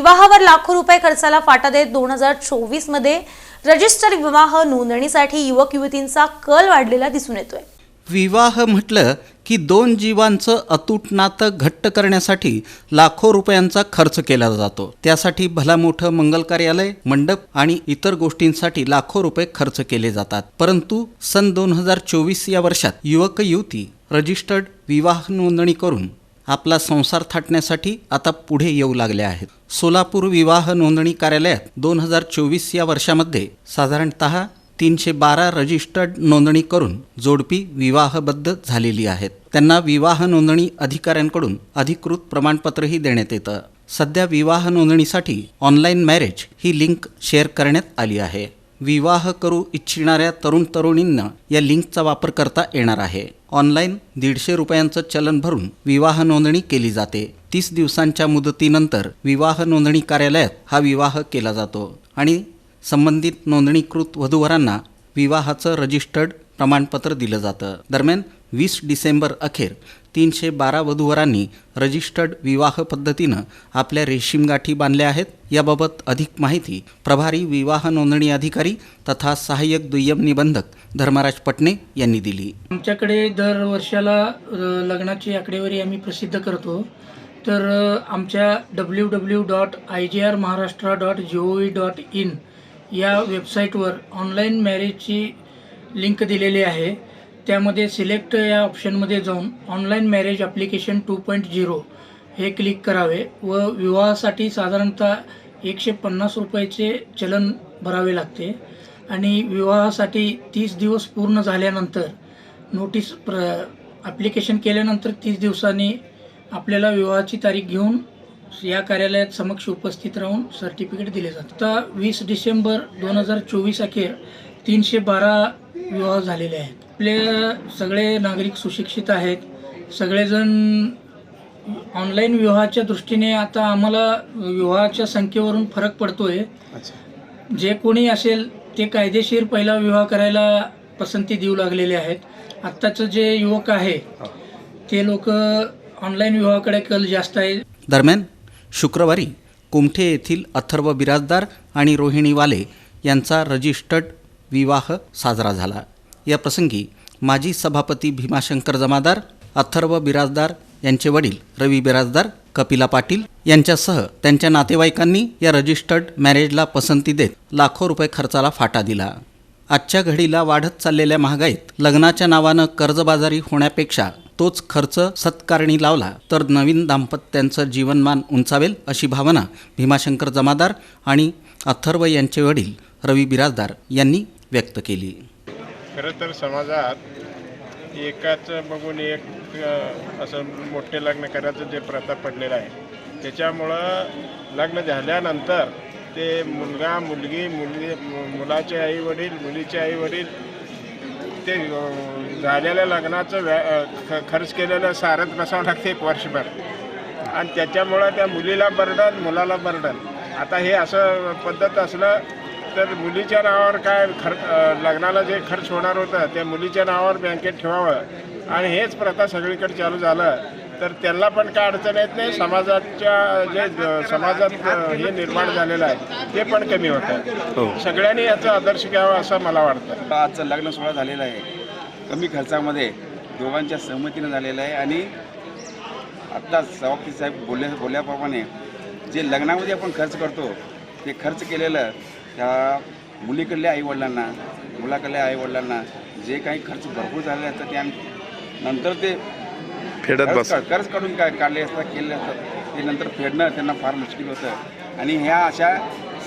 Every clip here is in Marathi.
विवाहावर लाखो रुपये खर्चाला फाटा देत दोन हजार चोवीसमध्ये रजिस्टर विवाह नोंदणीसाठी युवक युवतींचा कल वाढलेला दिसून येतोय. विवाह म्हटलं की दोन जीवांचं अतूट नातं घट्ट करण्यासाठी लाखो रुपयांचा खर्च केला जातो. त्यासाठी भला मोठं मंगल कार्यालय मंडप आणि इतर गोष्टींसाठी लाखो रुपये खर्च केले जातात. परंतु सन दोन हजार चोवीस या वर्षात युवक युवती रजिस्टर्ड विवाह नोंदणी करून आपला संसार थाटण्यासाठी आता पुढे येऊ लागल्या आहेत. सोलापूर विवाह नोंदणी कार्यालयात दोन हजार चोवीस या वर्षामध्ये साधारणतः तीनशे बारा रजिस्टर्ड नोंदणी करून जोडपी विवाहबद्ध झालेली आहेत. त्यांना विवाह नोंदणी अधिकाऱ्यांकडून अधिकृत प्रमाणपत्रही देण्यात येतं. सध्या विवाह नोंदणीसाठी ऑनलाईन मॅरेज ही लिंक शेअर करण्यात आली आहे. विवाह करू इच्छिणाऱ्या तरुण तरुणींना या लिंकचा वापर करता येणार आहे. ऑनलाईन दीडशे रुपयांचं चलन भरून विवाह नोंदणी केली जाते. तीस दिवसांच्या मुदतीनंतर विवाह नोंदणी कार्यालयात हा विवाह केला जातो आणि संबंधित नोंदणीकृत वधूवरांना विवाहाचं रजिस्टर्ड प्रमाणपत्र दिलं जातं. दरम्यान वीस डिसेंबर अखेर तीनशे बारा वधूवरांनी रजिस्टर्ड विवाह पद्धतीनं आपल्या रेशीम गाठी बांधल्या आहेत. याबाबत अधिक माहिती प्रभारी विवाह नोंदणी अधिकारी तथा सहाय्यक दुय्यम निबंधक धर्मराज पटणे यांनी दिली. आमच्याकडे दर वर्षाला लग्नाची आकडेवारी आम्ही प्रसिद्ध करतो. तर आमच्या W W dot I G R Maharashtra dot G O V dot in या वेबसाईटवर ऑनलाईन मॅरेजची लिंक दिलेली आहे. त्यामध्ये सिलेक्ट या ऑप्शनमध्ये जाऊन online marriage application two point zero हे क्लिक करावे व विवाहासाठी साधारणतः एकशे पन्नास रुपयाचे चलन भरावे लागते. आणि विवाहासाठी तीस दिवस पूर्ण झाल्यानंतर नोटीस प्र ॲप्लिकेशन केल्यानंतर तीस दिवसांनी आपल्याला विवाहाची तारीख घेऊन या कार्यालयात समक्ष उपस्थित राहून सर्टिफिकेट दिले जातात आता वीस डिसेंबर दोन हजार चोवीस अखेर तीनशे बारा विवाह झालेले आहेत. आपले सगळे नागरिक सुशिक्षित आहेत. सगळेजण ऑनलाईन विवाहाच्या दृष्टीने आता आम्हाला विवाहाच्या संख्येवरून फरक पडतोय. जे कोणी असेल ते कायदेशीर पहिला विवाह करायला पसंती देऊ लागलेले आहेत. आत्ताचं जे युवक आहे ते लोक ऑनलाईन विवाहाकडे कल जास्त आहे. दरम्यान शुक्रवारी कुमठे येथील अथर्व बिराजदार आणि रोहिणी वाले यांचा रजिस्टर्ड विवाह साजरा झाला. या प्रसंगी माजी सभापती भीमाशंकर जमादार अथर्व बिराजदार यांचे वडील रवी बिराजदार कपिला पाटील यांच्यासह त्यांच्या नातेवाईकांनी या रजिस्टर्ड मॅरेजला पसंती देत लाखो रुपये खर्चाला फाटा दिला. आजच्या घडीला वाढत चाललेल्या महागाईत लग्नाच्या नावानं कर्जबाजारी होण्यापेक्षा तोच खर्च सत्कारणी लावला तर नवीन दाम्पत्यांचं जीवनमान उंचावेल अशी भावना भीमाशंकर जमादार आणि अथर्व यांचे वडील रवी बिराजदार यांनी व्यक्त केली. खरं तर समाजात एकाचं बघून एक असं मोठे लग्न करायचं जे प्रथा पडलेलं आहे त्याच्यामुळं लग्न झाल्यानंतर ते मुलगा मुलगी मुलगी मुलाचे आई वडील मुलीचे आई वडील ते झालेल्या लग्नाचं व्या ख खर्च केलेलं सारत बसावं लागते एक वर्षभर. आणि त्याच्यामुळं त्या मुलीला बर्डन मुलाला बर्डन. आता हे असं पद्धत असलं तर मुलीच्या नावावर काय खर्च लग्नाला जे खर्च होणार होतं त्या मुलीच्या नावावर बँकेत ठेवावं. आणि हेच प्रथा सगळीकडे चालू झालं. तर त्यांना पण काय अडचण येत नाही. समाजाच्या जे समाजात हे निर्माण झालेलं आहे ते पण कमी होतं सगळ्यांनी याचा आदर्श घ्यावा असं मला वाटतं. आजचं लग्न सोहळा झालेला आहे. कमी खर्चामध्ये दोघांच्या सहमतीनं झालेलं आहे. आणि आत्ता सभापती साहेब बोलल्या बोलल्याप्रमाणे जे लग्नामध्ये आपण खर्च करतो ते खर्च केलेलं त्या मुलीकडल्या आईवडिलांना मुलाकडल्या आईवडिलांना जे काही खर्च भरपूर झालेले असतात त्या नंतर ते फेडत कर्ज बस का- कर्ज काढून काय काढले असतात केले असतात ते नंतर फेडणं त्यांना फार मुश्किल होतं. आणि ह्या अशा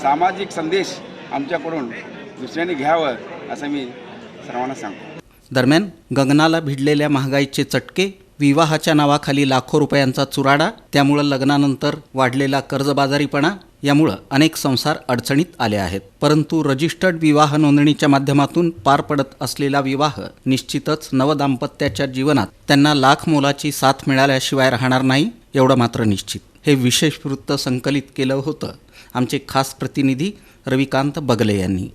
सामाजिक संदेश आमच्याकडून दुसऱ्यांनी घ्यावं असं मी सर्वांना सांगतो. दरम्यान गगनाला भिडलेल्या महागाईचे चटके विवाहाच्या नावाखाली लाखो रुपयांचा चुराडा त्यामुळं लग्नानंतर वाढलेला कर्जबाजारीपणा यामुळं अनेक संसार अडचणीत आले आहेत. परंतु रजिस्टर्ड विवाह नोंदणीच्या माध्यमातून पार पडत असलेला विवाह निश्चितच नवदाम्पत्याच्या जीवनात त्यांना लाख मोलाची साथ मिळाल्याशिवाय राहणार नाही एवढं मात्र निश्चित. हे विशेष वृत्त संकलित केलं होतं आमचे खास प्रतिनिधी रविकांत बगले यांनी.